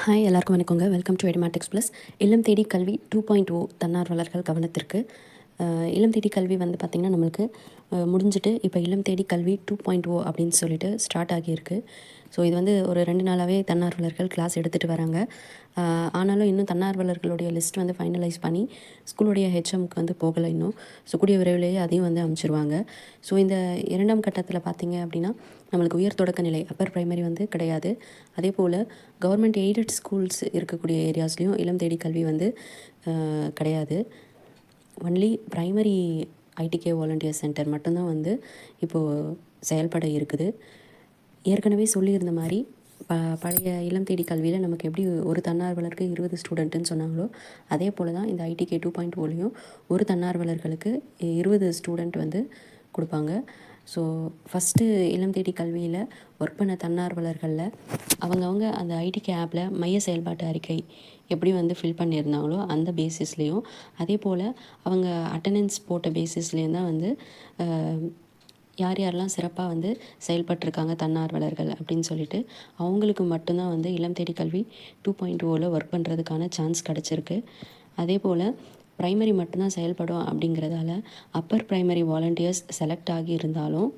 Hi எல்லாருக்கும் வணக்கங்க. Welcome to எடிமாட்டிக்ஸ் plus இல்லம் தேடி கல்வி டூ பாயிண்ட் ஓ தன்னார்வலர்கள் கவனத்திற்கு. இல்லம் தேடி கல்வி வந்து பார்த்திங்கன்னா நம்மளுக்கு முடிஞ்சுட்டு முடிஞ்சிட்டு இப்போ இல்லம் தேடி கல்வி டூ பாயிண்ட் ஓ அப்படின்னு சொல்லிட்டு ஸ்டார்ட் ஆகியிருக்கு. ஸோ இது வந்து ஒரு ரெண்டு நாளாகவே தன்னார்வலர்கள் கிளாஸ் எடுத்துகிட்டு வராங்க. ஆனாலும் இன்னும் தன்னார்வலர்களுடைய லிஸ்ட் வந்து ஃபைனலைஸ் பண்ணி ஸ்கூலுடைய ஹெச்எம்க்கு வந்து போகலை இன்னும். ஸோ கூடிய விரைவிலேயே அதையும் வந்து அமைச்சிருவாங்க. ஸோ இந்த இரண்டாம் கட்டத்தில் பார்த்திங்க அப்படின்னா நம்மளுக்கு உயர் தொடக்க நிலை அப்பர் ப்ரைமரி வந்து கிடையாது. அதே போல் கவர்மெண்ட் எய்டட் ஸ்கூல்ஸ் இருக்கக்கூடிய ஏரியாஸ்லேயும் இளம் தேடி கல்வி வந்து கிடையாது. Only primary ITK volunteer centre மட்டும்தான் வந்து இப்போது செயல்பட இருக்குது. ஏற்கனவே சொல்லியிருந்த மாதிரி ப பழைய இளம் தேடி கல்வியில் நமக்கு எப்படி ஒரு தன்னார்வலருக்கு இருபது ஸ்டூடெண்ட்டுன்னு சொன்னாங்களோ அதே போல் தான் இந்த ஐடிகே டூ பாயிண்ட் ஓலையும் ஒரு தன்னார்வலர்களுக்கு இருபது ஸ்டூடெண்ட் வந்து கொடுப்பாங்க. ஸோ ஃபஸ்ட்டு இளம் தேடி கல்வியில் ஒர்க் பண்ண தன்னார்வலர்களில் அவங்கவுங்க அந்த ஐடிகே ஆப்பில் மைய செயல்பாட்டு அறிக்கை எப்படி வந்து ஃபில் பண்ணியிருந்தாங்களோ அந்த பேசிஸ்லேயும் அதே போல் அவங்க அட்டண்டன்ஸ் போட்ட பேசிஸ்லேயும் தான் வந்து யார் யாரெல்லாம் சிறப்பாக வந்து செயல்பட்டிருக்காங்க தன்னார்வலர்கள் அப்படின்னு சொல்லிட்டு அவங்களுக்கு மட்டும்தான் வந்து இளம் தேடி கல்வி டூ பாயிண்ட் ஓவில் ஒர்க் பண்ணுறதுக்கான சான்ஸ் கிடச்சிருக்கு. அதே போல் ப்ரைமரி மட்டும்தான் செயல்படும் அப்படிங்கிறதால அப்பர் ப்ரைமரி வாலண்டியர்ஸ் செலக்ட் ஆகி இருந்தாலும்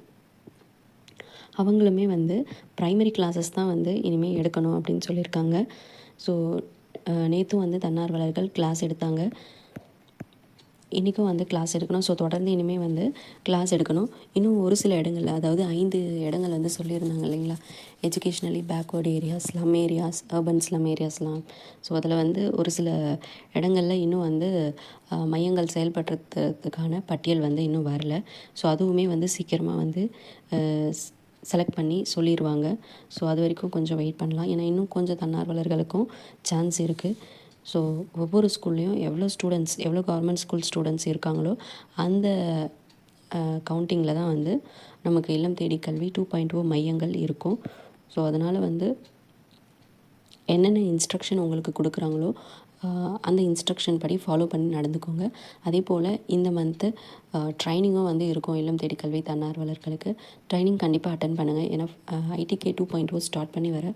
அவங்களுமே வந்து ப்ரைமரி கிளாஸஸ் தான் வந்து இனிமேல் எடுக்கணும் அப்படின்னு சொல்லியிருக்காங்க. ஸோ நேற்றும் வந்து தன்னார்வலர்கள் கிளாஸ் எடுத்தாங்க. இன்றைக்கும் வந்து கிளாஸ் எடுக்கணும். ஸோ தொடர்ந்து இனிமேல் வந்து கிளாஸ் எடுக்கணும். இன்னும் ஒரு சில இடங்களில் அதாவது ஐந்து இடங்கள் வந்து சொல்லியிருந்தாங்க இல்லைங்களா? Educationally backward areas slum areas urban slum ஏரியாஸ்லாம் so அதில் வந்து ஒரு சில இடங்களில் இன்னும் வந்து மையங்கள் செயல்படுறதுக்கான பட்டியல் வந்து இன்னும் வரல. ஸோ அதுவுமே வந்து சீக்கிரமாக வந்து செலக்ட் பண்ணி சொல்லிடுவாங்க ஸோ அது வரைக்கும் கொஞ்சம் வெயிட் பண்ணலாம். ஏன்னா இன்னும் கொஞ்சம் தன்னார்வலர்களுக்கும் சான்ஸ் இருக்குது ஸோ ஒவ்வொரு ஸ்கூல்லேயும் எவ்வளோ ஸ்டூடெண்ட்ஸ் எவ்வளோ கவர்மெண்ட் ஸ்கூல் ஸ்டூடெண்ட்ஸ் இருக்காங்களோ அந்த கவுண்டிங்கில் தான் வந்து நமக்கு இல்லம் தேடி கல்வி டூ பாயிண்ட் ஓ மையங்கள் இருக்கும். ஸோ அதனால் வந்து என்னென்ன இன்ஸ்ட்ரக்ஷன் உங்களுக்கு கொடுக்குறாங்களோ அந்த இன்ஸ்ட்ரக்ஷன் படி ஃபாலோ பண்ணி நடந்துக்கோங்க. அதே போல் இந்த மந்த்து ட்ரைனிங்கும் வந்து இருக்கும். இல்லம் தேடி கல்வி தன்னார்வலர்களுக்கு ட்ரைனிங் கண்டிப்பாக அட்டன் பண்ணுங்கள் ஏன்னா ITK two point O start பண்ணி வர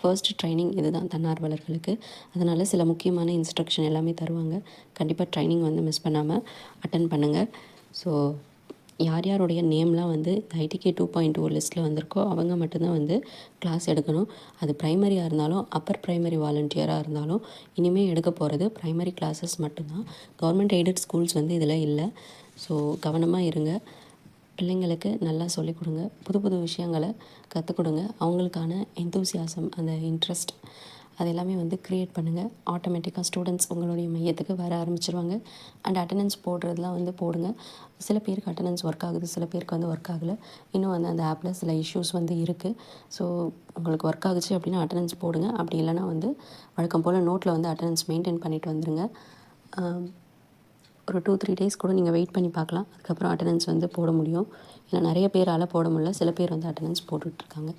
ஃபர்ஸ்ட் ட்ரைனிங் இதுதான் தன்னார்வலர்களுக்கு அதனால் சில முக்கியமான இன்ஸ்ட்ரக்ஷன் எல்லாமே தருவாங்க. கண்டிப்பாக ட்ரைனிங் வந்து மிஸ் பண்ணாமல் அட்டன் பண்ணுங்கள் ஸோ யார் யாருடைய நேம்லாம் வந்து ஐடிகே டூ பாயிண்ட் ஓ லிஸ்ட்டில் வந்திருக்கோ அவங்க மட்டும்தான் வந்து கிளாஸ் எடுக்கணும். அது ப்ரைமரியாக இருந்தாலும் அப்பர் ப்ரைமரி வாலண்டியராக இருந்தாலும் இனிமேல் எடுக்க போகிறது ப்ரைமரி கிளாஸஸ் மட்டும்தான். கவர்மெண்ட் எய்டட் ஸ்கூல்ஸ் வந்து இதில் இல்லை. ஸோ கவனமாக இருங்க. பிள்ளைங்களுக்கு நல்லா சொல்லிக் கொடுங்க. புது புது விஷயங்களை கற்றுக் கொடுங்க. அவங்களுக்கான எந்தூசியாசம் அந்த இன்ட்ரெஸ்ட் அது எல்லாமே வந்து க்ரியேட் பண்ணுங்கள் ஆட்டோமேட்டிக்காக ஸ்டூடெண்ட்ஸ் உங்களுடைய மையத்துக்கு வர ஆரம்பிச்சிருவாங்க. அண்ட் அட்டண்டன்ஸ் போடுறதுலாம் வந்து போடுங்க. சில பேருக்கு அட்டண்டன்ஸ் ஒர்க் ஆகுது சில பேருக்கு வந்து ஒர்க் ஆகலை. இன்னும் வந்து அந்த ஆப்பில் சில இஷ்யூஸ் வந்து இருக்குது ஸோ உங்களுக்கு ஒர்க் ஆகுச்சு அப்படின்னா அட்டண்டன்ஸ் போடுங்க. அப்படி இல்லைன்னா வந்து வழக்கம் போல் நோட்டில் வந்து அட்டண்டன்ஸ் மெயின்டைன் பண்ணிட்டு வந்துடுங்க ஒரு டூ த்ரீ டேஸ் கூட நீங்கள் வெயிட் பண்ணி பார்க்கலாம். அதுக்கப்புறம் அட்டண்டன்ஸ் வந்து போட முடியும். ஏன்னா நிறைய பேரால் போட முடியல. சில பேர் வந்து அட்டண்டன்ஸ் போட்டுட்ருக்காங்க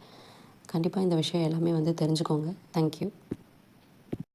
கண்டிப்பாக இந்த விஷயம் எல்லாமே வந்து தெரிஞ்சுக்கோங்க. தேங்க்யூ